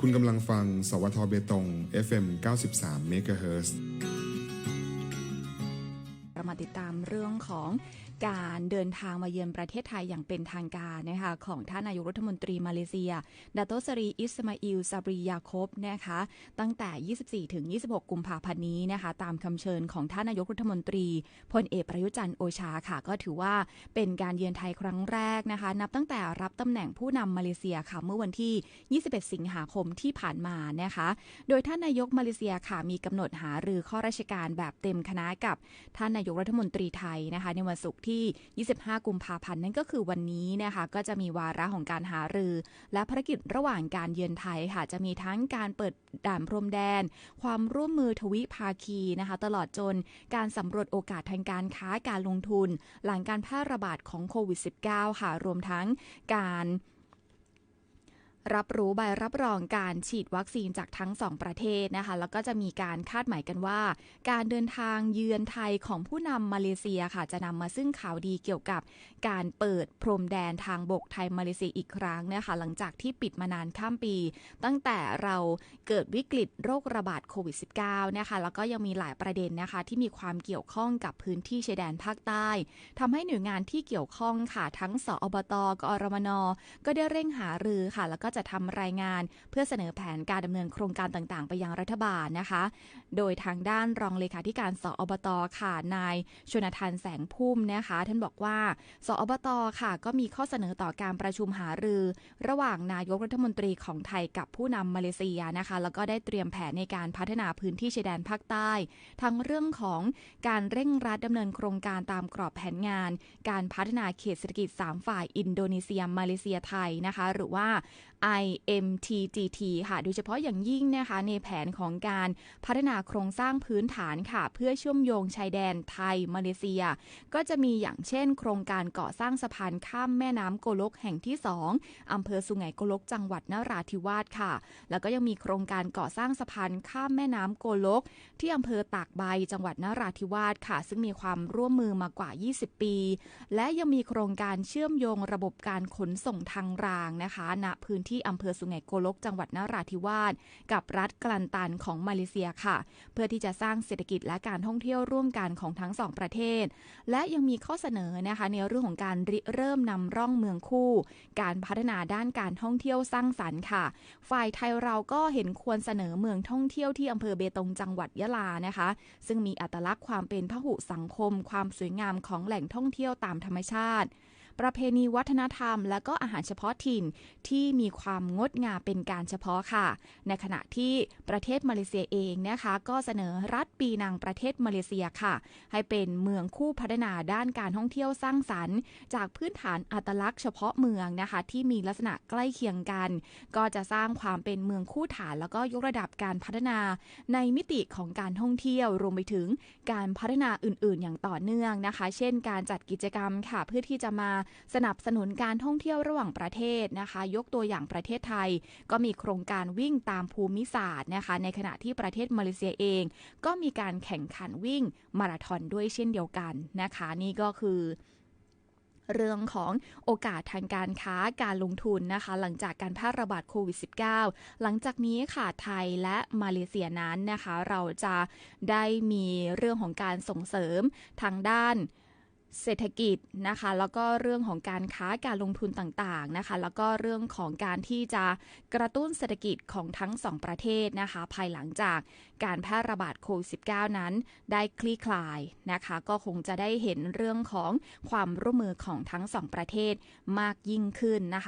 คุณกำลังฟัง สวทเบตง FM 93 MHz เรามาติดตามเรื่องของการเดินทางมาเยือนประเทศไทยอย่างเป็นทางการนะคะของท่านนายกรัฐมนตรีมาเลเซีย ดาโตสรีอิสมาอิลซาบรียาคบนะคะตั้งแต่ 24 ถึง 26 กุมภาพันธ์นี้นะคะตามคำเชิญของท่านนายกรัฐมนตรีพลเอกประยุจันทร์โอชาค่ะ ก็ถือว่าเป็นการเยือนไทยครั้งแรกนะคะ นับตั้งแต่รับตำแหน่งผู้นำมาเลเซียค่ะเมื่อวันที่ 21 สิงหาคมที่ผ่านมานะคะ โดยท่านนายกมาเลเซียค่ะมีกำหนดหารือข้อราชการแบบเต็มคณะกับท่านนายกรัฐมนตรีไทยนะคะในวันศุกร์ที่ 25 กุมภาพันธ์นั่นก็คือวันนี้นะคะก็จะมีวาระของการหารือ และภารกิจระหว่างการเยือนไทยค่ะ จะมีทั้งการเปิดด่านพรมแดน ความร่วมมือทวิภาคีนะคะ ตลอดจนการสำรวจโอกาสทางการค้าการลงทุน หลังการแพร่ระบาดของโควิด -19 ค่ะรวมทั้งการ รับรู้ใบรับรองการฉีดวัคซีนจากทั้งสองประเทศนะคะ แล้วก็จะมีการคาดหมายกันว่า การเดินทางเยือนไทยของผู้นำมาเลเซียค่ะ จะนำมาซึ่งข่าวดีเกี่ยวกับการเปิดพรมแดนทางบกไทยมาเลเซียอีกครั้งนะคะหลังจากที่ปิดมานานข้ามปี ตั้งแต่เราเกิดวิกฤตโรคระบาดโควิด -19 นะคะแล้วก็ยังมีหลายประเด็นนะคะ ที่มีความเกี่ยวข้องกับพื้นที่ชายแดนภาคใต้ทำให้หน่วยงานที่เกี่ยวข้องค่ะทั้งสอบตกอรมนก็ได้เร่งหารือค่ะ แล้วก็จะทำรายงานเพื่อเสนอแผนการดำเนินโครงการต่างๆ ไปยังรัฐบาลนะคะ โดยทางด้านรองเลขาธิการสอบตค่ะนายชนทันแสงพุ่มนะคะ ท่านบอกว่าสอบตค่ะ ก็มีข้อเสนอต่อการประชุมหารือ ระหว่างนายกรัฐมนตรีของไทยกับผู้นำมาเลเซียนะคะ แล้วก็ได้เตรียมแผนในการพัฒนาพื้นที่ชายแดนภาคใต้ ทั้งเรื่องของการเร่งรัดดำเนินโครงการตามกรอบแผนงาน การพัฒนาเขตเศรษฐกิจ 3 ฝ่ายอินโดนีเซียมาเลเซียไทยนะคะ หรือว่า IMTGT ค่ะโดยเฉพาะอย่างยิ่งนะคะในแผนของการพัฒนาโครงสร้างพื้นฐานค่ะ เพื่อเชื่อมโยงชายแดนไทยมาเลเซีย ก็จะมีอย่างเช่น โครงการก่อสร้างสะพานข้ามแม่น้ำโกลกแห่งที่ 2อำเภอสุไหงโกลกจังหวัดนราธิวาสค่ะ แล้วก็ยังมีโครงการก่อสร้างสะพานข้ามแม่น้ำโกลก ที่อำเภอตากใบจังหวัดนราธิวาสค่ะ ซึ่งมีความร่วมมือมากว่า 20 ปี และยังมีโครงการเชื่อมโยงระบบการขนส่งทางรางนะคะณพื้นที่อำเภอสุไหงโกลกจังหวัดนราธิวาสกับรัฐกลันตันของมาเลเซียค่ะ เพื่อที่จะสร้างเศรษฐกิจและการท่องเที่ยวร่วมกันของทั้งสองประเทศ และยังมีข้อเสนอนะคะในเรื่องของการริเริ่มนำร่องเมืองคู่ การพัฒนาด้านการท่องเที่ยวสร้างสรรค์ค่ะ ฝ่ายไทยเราก็เห็นควรเสนอเมืองท่องเที่ยวที่อำเภอเบตงจังหวัดยะลานะคะ ซึ่งมีอัตลักษณ์ความเป็นพหุสังคม ความสวยงามของแหล่งท่องเที่ยวตามธรรมชาติ ประเพณีวัฒนธรรม และก็อาหารเฉพาะถิ่นที่มีความงดงามเป็นการเฉพาะค่ะ ในขณะที่ประเทศมาเลเซียเองนะคะ ก็เสนอรัฐปีนังประเทศมาเลเซียค่ะ ให้เป็นเมืองคู่พัฒนาด้านการท่องเที่ยวสร้างสรรค์ จากพื้นฐานอัตลักษณ์เฉพาะเมืองนะคะ ที่มีลักษณะใกล้เคียงกัน ก็จะสร้างความเป็นเมืองคู่ฐาน แล้วก็ยกระดับการพัฒนา ในมิติของการท่องเที่ยวรวมไปถึงการพัฒนาอื่น ๆ อย่างต่อเนื่องนะคะ เช่น การจัดกิจกรรมค่ะ เพื่อที่จะมาสนับสนุนการท่องเที่ยวระหว่างประเทศนะคะ ยกตัวอย่างประเทศไทย ก็มีโครงการวิ่งตามภูมิศาสตร์นะคะ ในขณะที่ประเทศมาเลเซียเอง ก็มีการแข่งขันวิ่งมาราธอนด้วยเช่นเดียวกันนะคะ นี่ก็คือเรื่องของโอกาสทางการค้าการลงทุนนะคะ หลังจากการแพร่ระบาดโควิด -19 หลังจากนี้ค่ะไทยและมาเลเซียนั้นนะคะ เราจะได้มีเรื่องของการส่งเสริมทางด้าน เศรษฐกิจนะคะ แล้วก็เรื่องของการค้าการลงทุนต่างๆนะคะ แล้วก็เรื่องของการที่จะกระตุ้นเศรษฐกิจของทั้งสองประเทศนะคะ ภายหลังจากการแพร่ระบาดโควิด -19 นั้น ได้คลี่คลายนะคะ ก็คงจะได้เห็นเรื่องของความร่วมมือของทั้งสองประเทศมากยิ่งขึ้นนะคะ